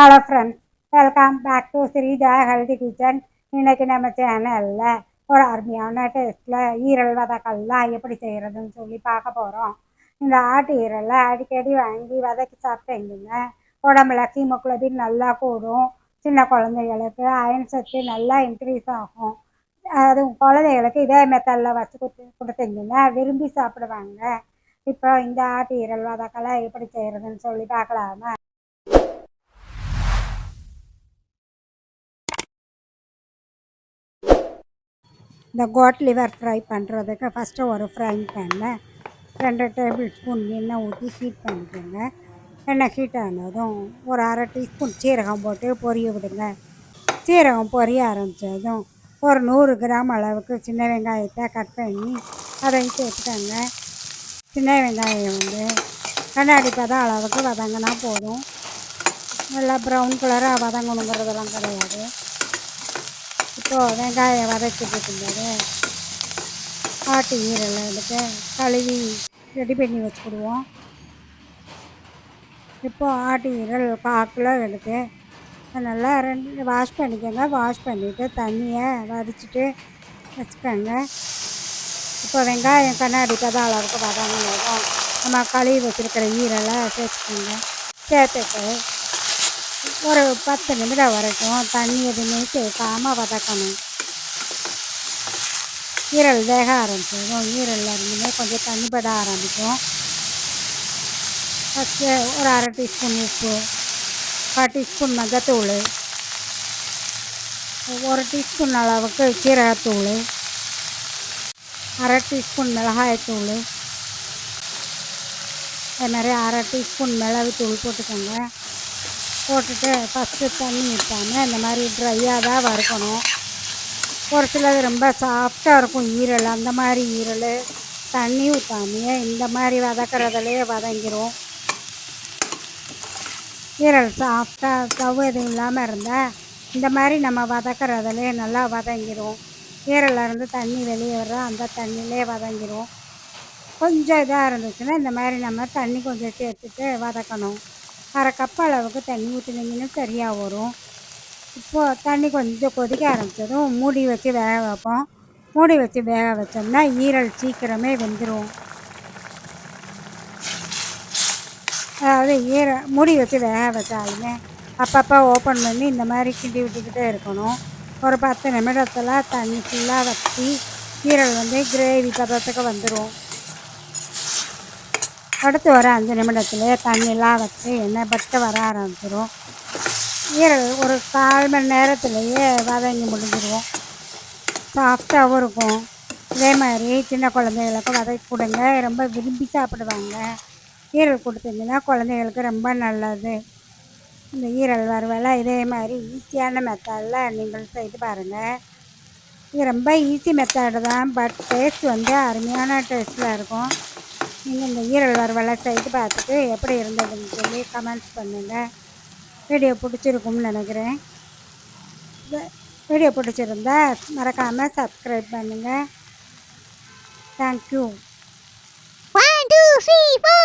Hello friends welcome back to Sreeja healthy kitchen இன்னைக்கு நம்ம சேனலில் ஒரு அருமையான டேஸ்ட்டில் ஈரல் வதக்கல்லாம் எப்படி செய்கிறதுன்னு சொல்லி பார்க்க போகிறோம் இந்த ஆட்டு ஈரலை அடிக்கடி வாங்கி வதக்கி சாப்பிட்டீங்கன்னா உடம்புல ஹீமோக்ளோபின் நல்லா கூடும். சின்ன குழந்தைகளுக்கு அயன் சத்து நல்லா இன்க்ரீஸ் ஆகும். அது குழந்தைகளுக்கு இதே மெத்தடில் வச்சு கொடுத்து கொடுத்தீங்கன்னா விரும்பி சாப்பிடுவாங்க. இப்போ இந்த ஆட்டு ஈரல் வதக்கெல்லாம் எப்படி செய்கிறதுன்னு சொல்லி பார்க்கலாமா? இந்த கோட் லிவர் ஃப்ரை பண்ணுறதுக்கு ஃபஸ்ட்டு ஒரு ஃப்ரைங் பேனில் ரெண்டு டேபிள் ஸ்பூன் எண்ணெய் ஊற்றி ஹீட் பண்ணிக்கோங்க. எண்ணெய் ஹீட் ஆனதும் ஒரு அரை டீஸ்பூன் சீரகம் போட்டு பொரிய விடுங்க. சீரகம் பொரிய ஆரம்பித்ததும் ஒரு நூறு கிராம் அளவுக்கு சின்ன வெங்காயத்தை கட் பண்ணி அதையும் சேர்த்துக்கோங்க. சின்ன வெங்காயம் வந்து கண்ணாடி பதம் அளவுக்கு வதங்கினா போதும். நல்லா ப்ரௌன் கலராக வதங்கணுங்கிறதெல்லாம் கிடையாது. இப்போது வெங்காயம் வதக்கிட்டு இருக்கும்போது ஆட்டு ஈரலை எடுத்து கழுவி ரெடி பண்ணி வச்சுக்கிடுவோம். இப்போது ஆட்டு ஈரல் கால் எடுத்து நல்லா ரெண்டு வாஷ் பண்ணிக்கோங்க. வாஷ் பண்ணிவிட்டு தண்ணியை வடிச்சிட்டு வச்சுக்கோங்க. இப்போ வெங்காயம் கண்ணாடி பதம் அளவுக்கு வதங்க நம்ம கழுவி வச்சுருக்கிற ஈரலை சேர்த்துக்கோங்க. சேர்த்துட்டு ஒரு பத்து நிமிடம் வரைக்கும் தண்ணி எதுவுமே சேர்க்காமல் வதக்கணும். ஈரல் வேக ஆரம்பிச்சிடும். ஈரலில் இருந்துமே கொஞ்சம் தண்ணி பட ஆரம்பிக்கும். ஃபஸ்ட்டு ஒரு அரை டீஸ்பூன் உப்பு கால் டீஸ்பூன் மஞ்சத்தூள் ஒரு டீஸ்பூன் அளவுக்கு சீரகத்தூள் அரை டீஸ்பூன் மிளகாயத்தூள் அது மாதிரி அரை டீஸ்பூன் மிளகுத்தூள் போட்டுக்கோங்க. போட்டுட்டு ஃபஸ்ட்டு தண்ணி ஊற்றாமல் இந்த மாதிரி ட்ரையாக தான் வறுக்கணும். ஒரு சிலது ரொம்ப சாஃப்டாக இருக்கும் ஈரல். அந்த மாதிரி ஈரல் தண்ணி ஊற்றாமையே இந்த மாதிரி வதக்கிறதுலையே வதங்கிரும். ஈரல் சாஃப்டாக ஸ்டவ் எதுவும் இல்லாமல் இருந்தால் இந்த மாதிரி நம்ம வதக்கிறதுலே நல்லா வதங்கிரும். ஈரலேருந்து தண்ணி வெளியே வர அந்த தண்ணியிலே வதங்கிரும். கொஞ்சம் இதாக இருந்துச்சுன்னா இந்த மாதிரி நம்ம தண்ணி கொஞ்சம் சேர்த்துட்டு வதக்கணும். அரை கப் அளவுக்கு தண்ணி ஊற்றினீங்கன்னா சரியாக வரும். இப்போது தண்ணி கொஞ்சம் கொதிக்க ஆரம்பித்ததும் மூடி வச்சு வேக வைப்போம். மூடி வச்சு வேக வச்சோம்னா ஈரல் சீக்கிரமே வெந்துடும் அதாவது ஈர மூடி வச்சு வேக வச்சாலுமே அப்பப்போ ஓப்பன் பண்ணி இந்த மாதிரி கிண்டி விட்டுக்கிட்டே இருக்கணும். ஒரு பத்து நிமிடத்தில் தண்ணி ஃபுல்லாக வச்சு ஈரல் வந்து கிரேவி பதத்துக்கு வந்துடும் அடுத்து வர அஞ்சு நிமிடத்துலேயே தண்ணிலாம் வச்சு எண்ணெய் பட்டு வர ஆரம்பிச்சிடும் ஈரல் ஒரு கால் மணி நேரத்துலேயே வதங்கி முடிஞ்சிடுவோம் சாஃப்டாகவும் இருக்கும். இதே மாதிரி சின்ன குழந்தைகளுக்கு வதக்கி கொடுங்க. ரொம்ப விரும்பி சாப்பிடுவாங்க. ஈரல் கொடுத்தீங்கன்னா குழந்தைகளுக்கு ரொம்ப நல்லது. இந்த ஈரல் வறுவலை இதே மாதிரி ஈஸியான மெத்தடில் நீங்கள் செய்து பாருங்கள் இது ரொம்ப ஈஸி மெத்தடு தான். பட் டேஸ்ட் வந்து அருமையான டேஸ்ட்டில் இருக்கும். நீங்கள் இந்த ஈரல் வறுவலை செய்து பார்த்துட்டு எப்படி இருந்ததுன்னு சொல்லி கமெண்ட்ஸ் பண்ணுங்கள் வீடியோ பிடிச்சிருக்கும்னு நினைக்கிறேன். வீடியோ பிடிச்சிருந்தா மறக்காமல் சப்ஸ்கிரைப் பண்ணுங்கள் thank you one two three four